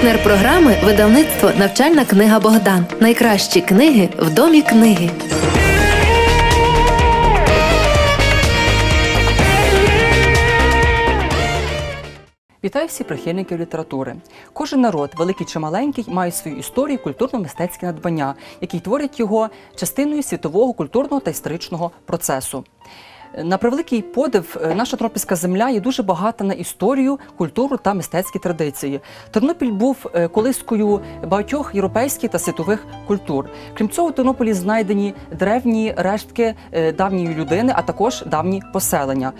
Партнер програми видавництво Навчальна книга Богдан. Найкращі книги в домі книги. Вітаю всіх прихильників літератури. Кожен народ, великий чи маленький, має свою історію, культурно-мистецьке надбання, які творять його частиною світового культурного та історичного процесу. На превеликий подив, е, наша Тернопільська земля є дуже багата на історію, культуру та мистецькі традиції. Тернопіль був е, колискою багатьох європейських та світових культур. Крім цього, в Тернополі знайдені древні рештки е, давньої людини, а також давні поселення.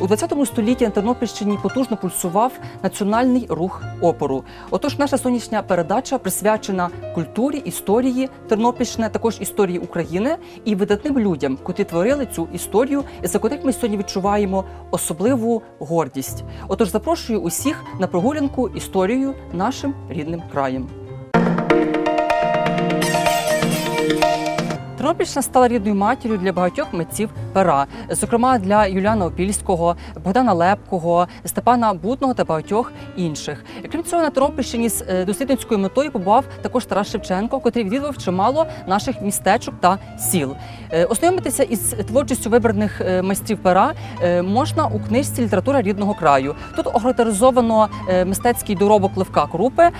У ХХ столітті на Тернопільщині потужно пульсував національний рух опору. Отож, наша сонячна передача присвячена культурі, історії Тернопільщини, також історії України і видатним людям, котрі творили цю історію, і за котрих ми сьогодні відчуваємо особливу гордість. Отож, запрошую усіх на прогулянку історією нашим рідним краєм. Тернопільщина стала рідною матір'ю для багатьох митців пера, зокрема для Юліана Опільського, Богдана Лепкого, Степана Будного та багатьох інших. Крім цього, на Тернопільщині з е, дослідницькою метою побував також Тарас Шевченко, котрий відвідав чимало наших містечок та сіл. Е, Ознайомитися із творчістю вибраних е, майстрів пера можна у книжці Література рідного краю. Тут охарактеризовано мистецький доробок Левка Крупи,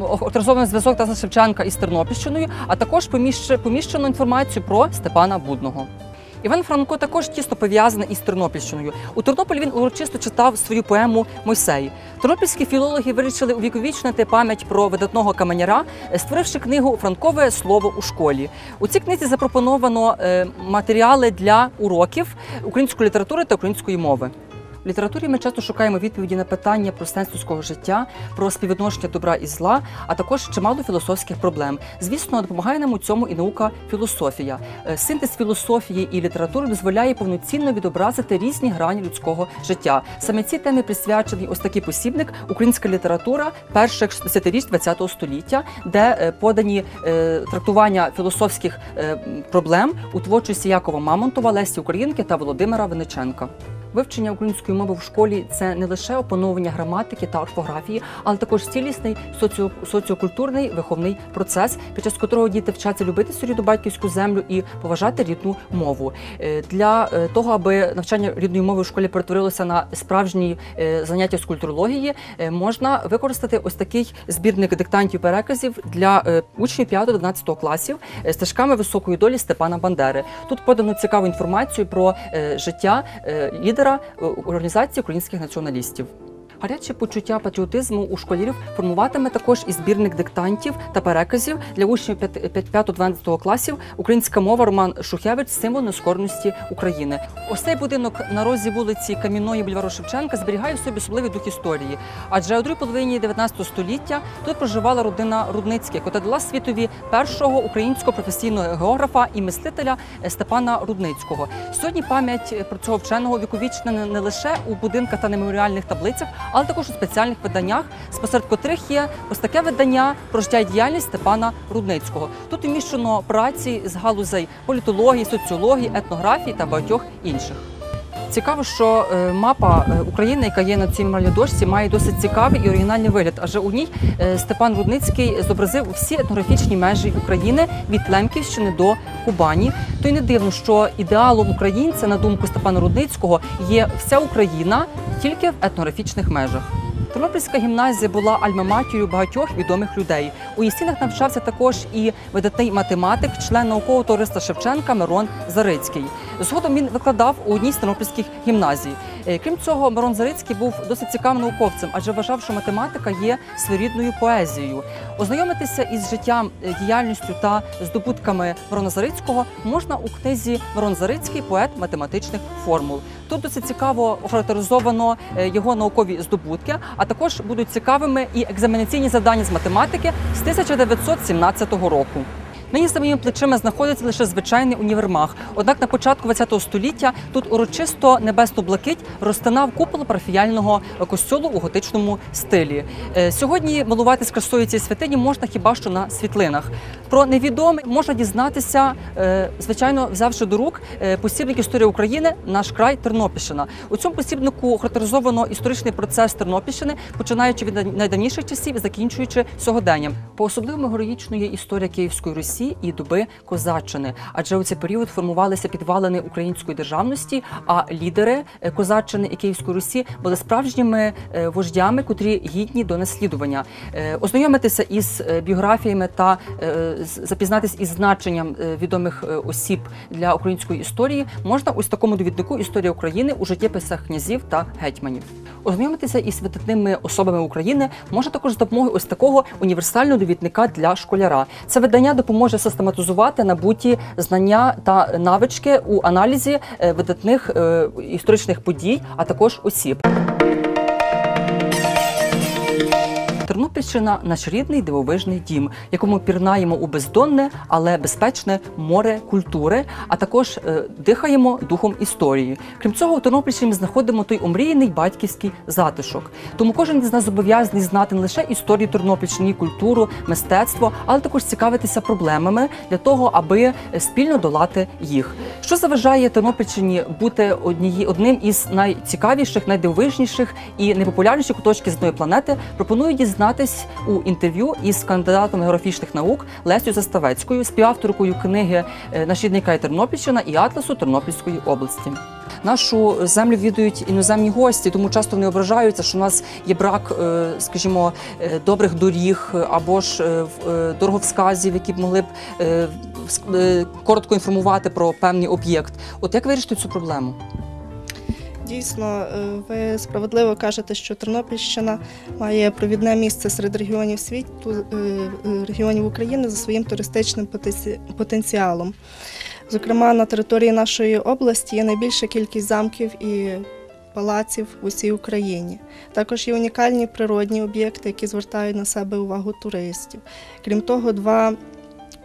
охарактеризовано зв'язок Тараса Шевченка із Тернопільщиною, а також поміщ- поміщено інформацію про Степана Будного. Іван Франко також тісно пов'язаний із Тернопільщиною. У Тернополі він урочисто читав свою поему Мойсей. Тернопільські філологи вирішили увіковічнити пам'ять про видатного каменяра, створивши книгу Франкове слово у школі. У цій книзі запропоновано е, матеріали для уроків української літератури та української мови. Літературі ми часто шукаємо відповіді на питання про сенс людського життя, про співвідношення добра і зла, а також чимало філософських проблем. Звісно, допомагає нам у цьому і наука філософія. Е, Синтез філософії і літератури дозволяє повноцінно відобразити різні грані людського життя. Саме цій темі присвячений ось такий посібник Українська література перших десятиріч ХХ століття, де е, подані е, трактування філософських проблем у творчості Якова Мамонтова, Лесі Українки та Володимира Винниченка. Вивчення української мови в школі це не лише опановування граматики та орфографії, але також цілісний соціо- соціокультурний виховний процес, під час котрого діти вчаться любити свою батьківську землю і поважати рідну мову. Е, Для е, того, аби навчання рідної мови в школі перетворилося на справжні е, заняття з культурології, можна використати ось такий збірник диктантів переказів для учнів 5-11 класів стежками високої долі Степана Бандери. Тут подано цікаву інформацію про життя е, лідера е, організації українських націоналістів. Гаряче почуття патріотизму у школярів формуватиме також і збірник диктантів та переказів для учнів 5-12 класів Українська мова Роман Шухевич символ нескорності України. Ось цей будинок на розі вулиці Кам'яної бульвару Шевченка зберігає в собі особливий дух історії. Адже у другій половині 19 століття тут проживала родина Рудницьких, яка дала світові першого українського професійного географа і мислителя е, Степана Рудницького. Сьогодні пам'ять про цього вченого віковічна не лише у будинках та меморіальних таблицях, але також у спеціальних виданнях, спосеред котрих є ось таке видання про життя і діяльність Степана Рудницького. Тут вміщено праці з галузей політології, соціології, етнографії та багатьох інших. Цікаво, що е, мапа е, України, яка є на цій дошці, має досить цікавий і оригінальний вигляд. Адже у ній е, Степан Рудницький зобразив всі етнографічні межі України від Лемківщини до Кубані. То й не дивно, що ідеалом українця, на думку Степана Рудницького, є вся Україна тільки в етнографічних межах. Тернопільська гімназія була альма-матір'ю багатьох відомих людей. У її стінах навчався також і видатний математик, член наукового товариства Шевченка Мирон Зарицький. Згодом він викладав у одній з тернопільських гімназій. Е, Крім цього, Мирон Зарицький був досить цікавим науковцем, адже вважав, що математика є своєрідною поезією. Ознайомитися із життям, е, діяльністю та здобутками Мирона Зарицького можна у книзі Мирон Зарицький поет математичних формул. Тут досить цікаво охарактеризовано е, його наукові здобутки, а також будуть цікавими і екзаменаційні завдання з математики з 1917 року. Нині за моїми плечима знаходиться лише звичайний універмаг. Однак на початку ХХ століття тут урочисто небесну блакить розтинав купол парафіяльного костьолу у готичному стилі. Е, Сьогодні милуватись красою цієї святині можна хіба що на світлинах. Про невідоме можна дізнатися, е, звичайно, взявши до рук е, посібник історії України наш край Тернопільщина. У цьому посібнику характеризовано історичний процес Тернопільщини, починаючи від найдавніших часів і закінчуючи сьогоденням. По особливому героїчною є історія Київської Русі і доби козаччини, адже у цей період формувалися підвалини української державності, а лідери е, козаччини і Київської Русі були справжніми е, вождями, котрі гідні до наслідування. Е, Ознайомитися із біографіями та запізнатись із значенням відомих осіб для української історії можна ось такому довіднику історія України у життєписах князів та гетьманів. Ознайомитися із видатними особами України можна також з допомогою ось такого універсального довідника для школяра. Це видання допоможе систематизувати набуті знання та навички у аналізі е, видатних е, історичних подій, а також осіб. Тернопільщина наш рідний дивовижний дім, якому пірнаємо у бездонне, але безпечне море культури, а також е, дихаємо духом історії. Крім цього, у Тернопільщині ми знаходимо той омріяний батьківський затишок. Тому кожен із нас зобов'язаний знати не лише історію Тернопільщини, культуру, мистецтво, але також цікавитися проблемами для того, аби е, спільно долати їх. Що заважає Тернопільщині бути однією одним із найцікавіших, найдивовижніших і найпопулярніших куточків земної планети, пропоную дізнатись у інтерв'ю із кандидатом географічних наук Лесю Заставецькою, співавторкою книги е, «Наш рідний край Тернопільщина і атласу Тернопільської області. Нашу землю відують іноземні гості, тому часто вони ображаються, що у нас є брак, е, скажімо, е, добрих доріг або ж в- е, які б могли б коротко інформувати про певний об'єкт. От як вирішити цю проблему? Дійсно, е, ви справедливо кажете, що Тернопільщина має провідне місце серед регіонів світу е, е, регіонів України за своїм туристичним потенціалом. Зокрема, на території нашої області є найбільша кількість замків і палаців в усій Україні. Також є унікальні природні об'єкти, які звертають на себе увагу туристів. Крім того, два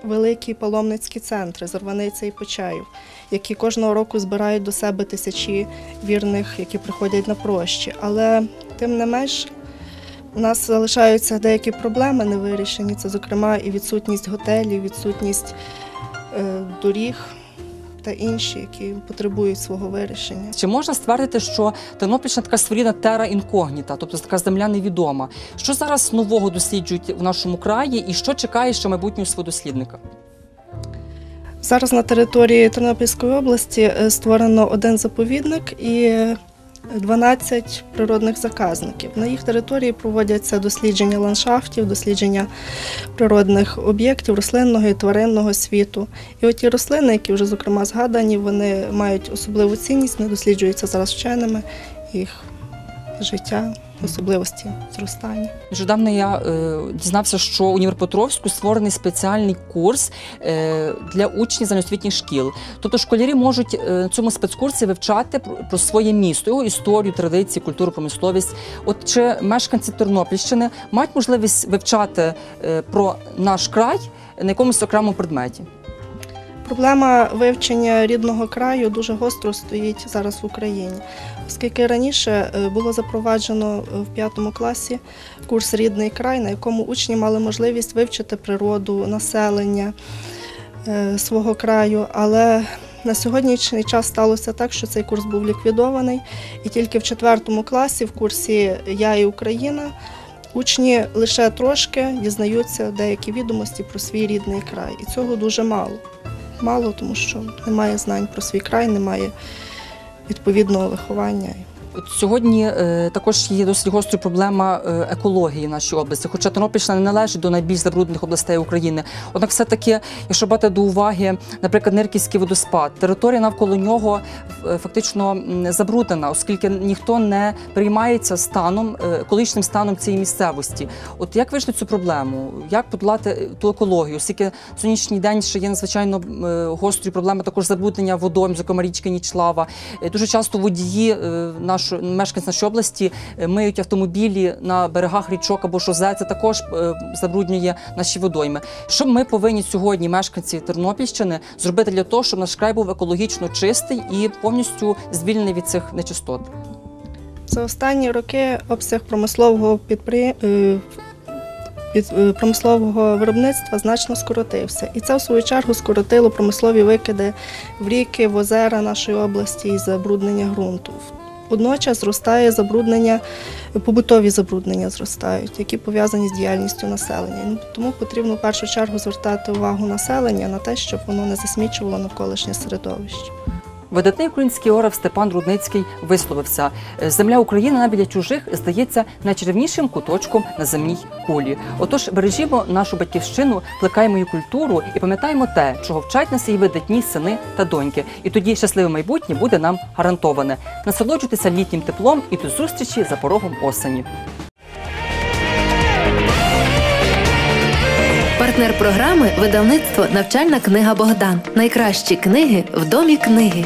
великі паломницькі центри Зорваниця і Почаїв, які кожного року збирають до себе тисячі вірних, які приходять на прощі. Але тим не менш, у нас залишаються деякі проблеми невирішені. Це, зокрема, і відсутність готелів, відсутність е, доріг та інші, які потребують свого вирішення. Чи можна ствердити, що Тернопільщина така своєрідна тера інкогніта, тобто така земля невідома? Що зараз нового досліджують в нашому краї, і що чекає ще майбутнього свого дослідника? Зараз на території Тернопільської області е, створено один заповідник і 12 природних заказників. На їх території проводяться дослідження ландшафтів, дослідження природних об'єктів, рослинного і тваринного світу. І от ті рослини, які вже зокрема згадані, вони мають особливу цінність, не досліджуються зараз вченими їх життя, особливості зростання. Нещодавно я е, дізнався, що у Дніпропетровську створений спеціальний курс е, для учнів загальноосвітніх шкіл. Тобто школярі можуть е, на цьому спецкурсі вивчати про, про своє місто, його історію, традиції, культуру, промисловість. От чи мешканці Тернопільщини мають можливість вивчати е, про наш край на якомусь окремому предметі? Проблема вивчення рідного краю дуже гостро стоїть зараз в Україні, оскільки раніше е, було запроваджено е, в п'ятому класі курс Рідний край, на якому учні мали можливість вивчити природу, населення е, свого краю. Але на сьогоднішній час сталося так, що цей курс був ліквідований, і тільки в четвертому класі, в курсі Я і Україна, учні лише трошки дізнаються деякі відомості про свій рідний край. І цього дуже мало мало, тому що немає знань про свій край, немає відповідного виховання. Сьогодні е, також є досить гострою проблема е, екології в нашій області. Хоча Тернопільщина не належить до найбільш забруднених областей України. Однак, все-таки, якщо брати до уваги, наприклад, Нирківський водоспад, територія навколо нього е, фактично забруднена, оскільки ніхто не приймається станом, екологічним станом цієї місцевості. От як вирішити цю проблему? Як подолати ту екологію? Оскільки сьогоднішній день ще є надзвичайно гострою проблемою також забруднення водойм, зокрема річки Нічлава. Дуже часто водії е, нашої мешканці нашої області е, миють автомобілі на берегах річок або шозе. Це також е, забруднює наші водойми. Що ми повинні сьогодні, мешканці Тернопільщини, зробити для того, щоб наш край був екологічно чистий і повністю звільнений від цих нечистот? За останні роки обсяг промислового підприєм... від е, промислового виробництва значно скоротився. І це в свою чергу скоротило промислові викиди в ріки, в озера нашої області і забруднення ґрунту. Водночас зростає забруднення, побутові забруднення зростають, які пов'язані з діяльністю населення. Ну, Тому потрібно в першу чергу звертати увагу населення на те, щоб воно не засмічувало навколишнє середовище. Видатний український орав Степан Рудницький висловився: земля України навіть чужих здається найчарівнішим куточком на земній кулі. Отож, бережімо нашу батьківщину, плекаємо її культуру і пам'ятаємо те, чого вчать нас її видатні сини та доньки. І тоді щасливе майбутнє буде нам гарантоване. Насолоджуйтеся літнім теплом і до зустрічі за порогом осені. Партнер програми видавництво Навчальна книга Богдан. Найкращі книги в домі книги.